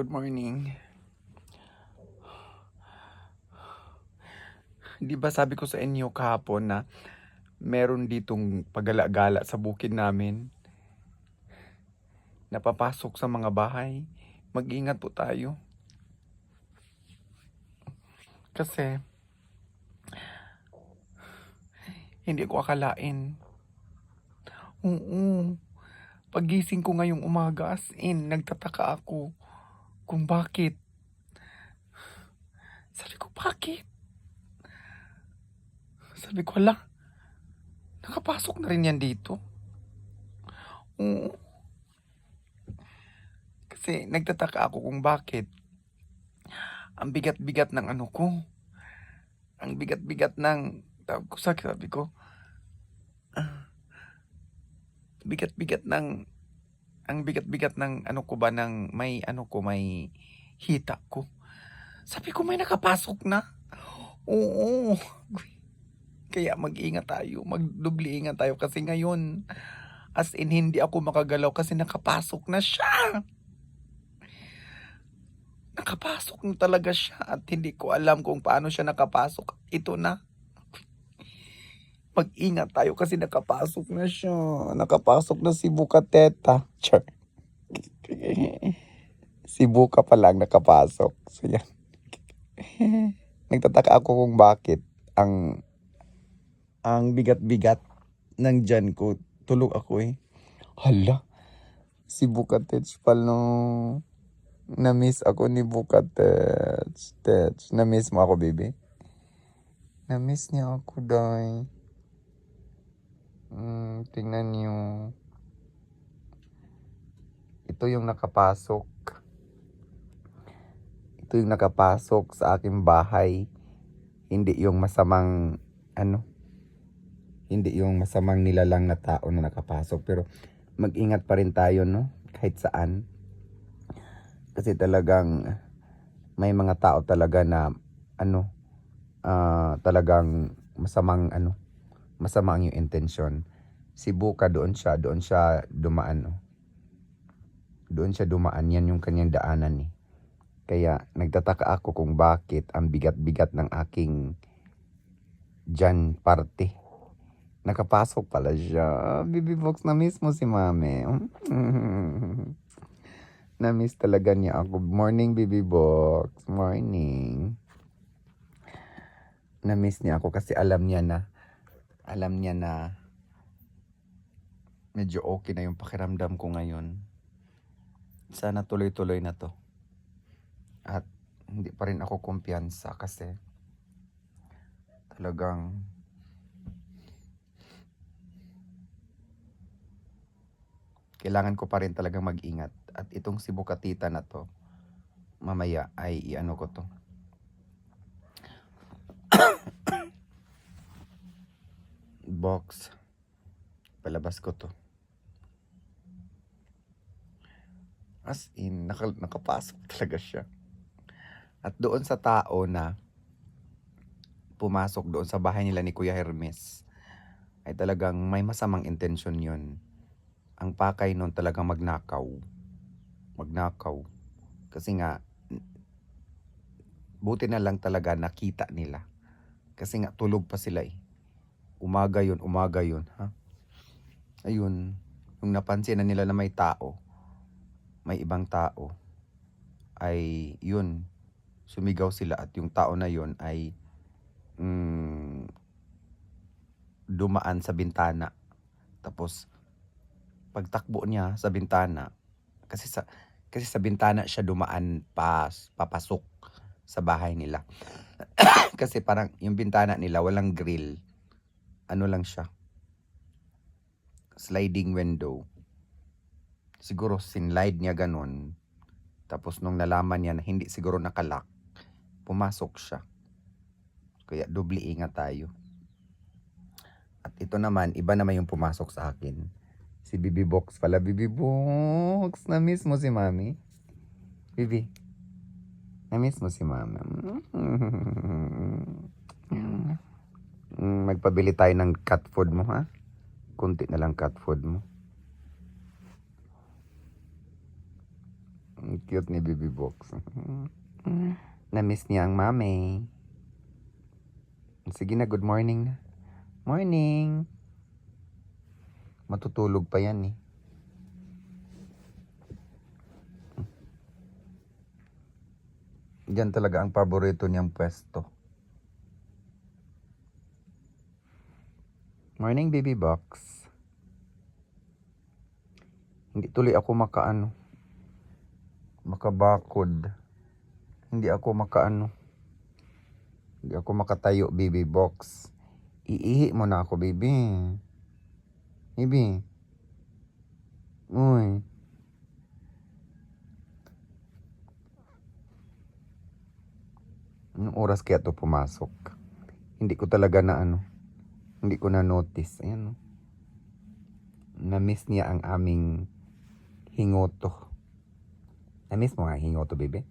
good morning. Di ba sabi ko sa inyo kahapon na meron ditong pagala-gala sa bukid namin? Napapasok sa mga bahay. Mag-ingat po tayo. Kasi, hindi ko akalain. Oo. Pagising ko ngayong umaga, as in, nagtataka ako kung bakit. Sabi ko, bakit? Sabi ko, hala, nakapasok na rin yan dito. Oo. Kasi nagtataka ako kung bakit. Ang bigat-bigat ng ano ko. Ang bigat-bigat ng, tawag ko sa sabi ko, ah, bigat-bigat ng, ang bigat-bigat ng ano ko ba ng may ano ko, may hita ko. Sabi ko, may nakapasok na. Oo. Kaya mag-ingat tayo, magdubli ingat tayo kasi ngayon, as in hindi ako makagalaw kasi nakapasok na siya. Nakapasok na talaga siya at hindi ko alam kung paano siya nakapasok. Ito na. Mag-ingat tayo kasi nakapasok na siya. Nakapasok na si Bukateta. Char. si Buka pa lang nakapasok. So yan. Nagtataka ako kung bakit ang ang bigat-bigat ng dyan ko. Tulog ako eh. Hala. Si Bukatets pala. Na-miss ako ni Bukatets. Tets. Na-miss mo ako, baby? Na-miss niya ako, day. Mm, tingnan niyo. Ito yung nakapasok. Ito yung nakapasok sa aking bahay. Hindi yung masamang, ano, hindi yung masamang nilalang na tao na nakapasok. Pero mag-ingat pa rin tayo, no? Kahit saan. Kasi talagang may mga tao talaga na, ano, ah, talagang masamang, ano, masama ang yung intensyon. Si Buka doon siya, doon siya dumaan. No? Doon siya dumaan, yan yung kanyang daanan eh. Kaya nagtataka ako kung bakit ang bigat-bigat ng aking dyan parte. Nakapasok pala siya. Bibi Box, na-miss mo si mami. na-miss talaga niya ako. Morning, Bibi Box. Morning. Na-miss niya ako kasi alam niya na alam niya na medyo okay na yung pakiramdam ko ngayon. Sana tuloy-tuloy na to. At hindi pa rin ako kumpiyansa kasi talagang kailangan ko pa rin talagang mag-ingat. At itong si Bukatita na to, mamaya ay iano ko to. Box. Palabas ko to. As in, naka, nakapasok talaga siya. At doon sa tao na pumasok doon sa bahay nila ni Kuya Hermes, ay talagang may masamang intensyon yun. Ang pakay nun talagang magnakaw. Magnakaw. Kasi nga, buti na lang talaga nakita nila. Kasi nga, tulog pa sila eh umaga yun, umaga yun, ha? Ayun, nung napansin na nila na may tao, may ibang tao, ay yun, sumigaw sila at yung tao na yun ay mm, dumaan sa bintana. Tapos, pagtakbo niya sa bintana, kasi sa, kasi sa bintana siya dumaan pas, papasok sa bahay nila. kasi parang yung bintana nila walang grill ano lang siya. Sliding window. Siguro sinlide niya ganun. Tapos nung nalaman niya na hindi siguro nakalock, pumasok siya. Kaya doble ingat tayo. At ito naman, iba naman yung pumasok sa akin. Si Bibi Box pala. Bibi Box, na-miss mo si Mami? Bibi, na-miss mo si Mami? Mm, magpabili tayo ng cat food mo ha. Kunti na lang cat food mo. cute ni Bibi Box. Na-miss niya ang mami. Sige na, good morning. Morning. Matutulog pa yan eh. Diyan talaga ang paborito niyang pwesto. Morning, baby box. Hindi tuloy ako makaano. Makabakod. Hindi ako makaano. Hindi ako makatayo, baby box. Iihi mo na ako, baby. Baby. Uy. Anong oras kaya to pumasok? Hindi ko talaga na ano. Hindi ko na notice. Ayan. oh. Na-miss niya ang aming hingoto. Na-miss mo nga hingoto, baby?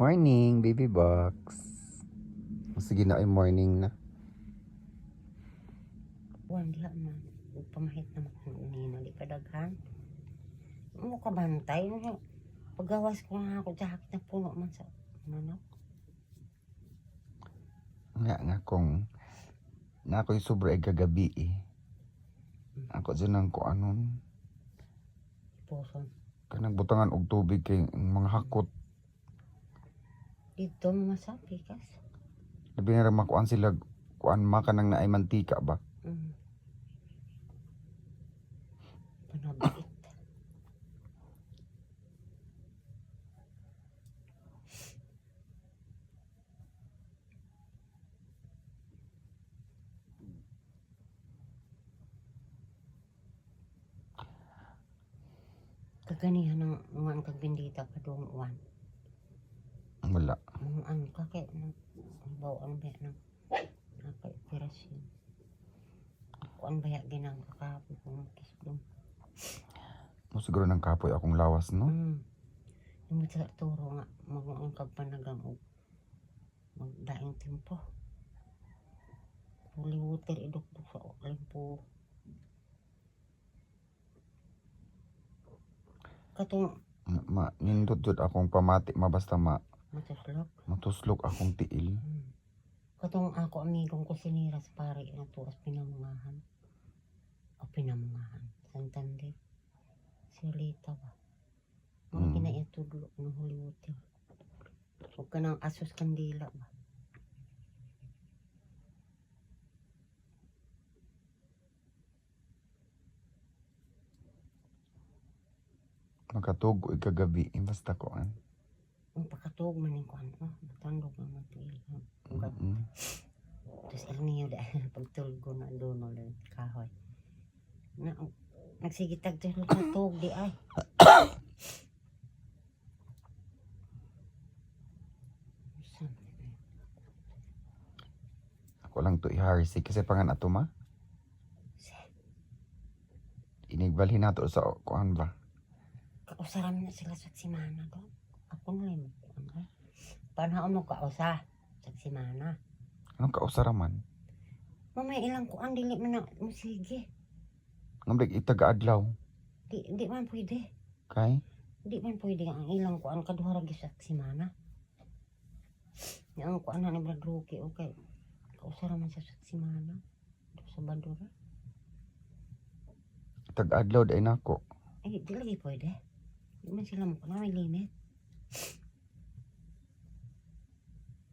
Morning, baby box. Sige na ay morning na. Diha man. Ug pamahit na makong unina di kadaghan. Mo ka bantay no. Pagawas ko nga ako jacket na puno man sa manok. Nga nga kung na ako'y sobra ay kagabi eh. Ako dyan ang ko anon. Kanang butangan og tubig kay mga hakot. Dito mo masabi kas. Labi na rin makuan sila kuan maka nang naay mantika ba? Mm. Panabait. Kaganihan ng mga kagbindita ka doon uwan. Wala. Ang ano ka kaya ng bawang ba ng naka-operasyon. Kuan ba ginang kakapon kung kisdom. Mo siguro ng kapoy akong lawas no. Mm. Yung sa turo nga mga kagpanagang og magdaing tempo. Holy water idukduk sa limpo. Katong Ma, nindot jud akong pamati mabasta ma matuslok. matuslok akong tiil. Mm. Katong ako amigong ko sinira sa pare na tuas pinamungahan. O pinamungahan. Santander. Si Lita ba? Mga Mm. mm. kinaitudlo ng Water. Huwag ka ng asos kandila ba? Makatugo ig kagabi eh, basta kuan. Ang pakatog man yung kuhan. Oh, matandog na matil. Mm. Tapos el niyo dahil pagtulog ko na doon ulit kahoy. Na, nagsigitag tayo katog di ay. Ako lang to iharisi kasi pangan ato ma. Inigbalhin nato sa kuan ba. Kausaram na sila sa simana doon. Ako na lang ano. Panahon mo kausa sa simana. Anong kausaraman? Mamay ilang ko ang dili man na musige. Ngambig itaga adlaw. Di, di man pwede. Kay Di man pwede ang ilang ko ang kaduha ra gyud sa simana. Yang ko ana ni Brad Rocky okay. Kausara man sa simana. Sa bandura. itaga adlaw day nako. Eh, di lagi pwede. Di man sila mo na may limit.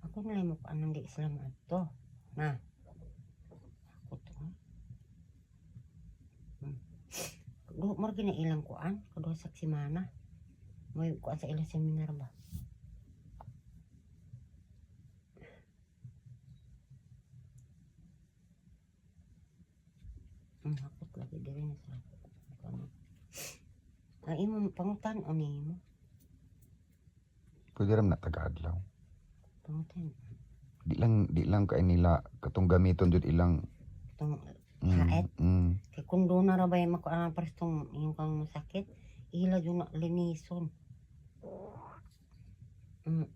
Ako na mo pa anong di sila mo ato. Na. Ako to. Hmm. Do, mo gina ilang kuan. Kaduha sa simana. May kuan sa ilang seminar ba? Hmm, hakot lagi diri na kuan. Ang imo pangutan o nimo? Pwede ram na taga adlaw. Pangutan. Di lang di lang kay nila katong gamiton jud ilang Itong mm, Haet? mm, Kay kung doon na ra ba yung makuha pares tong yung kang masakit, ila yung na linison. Mm,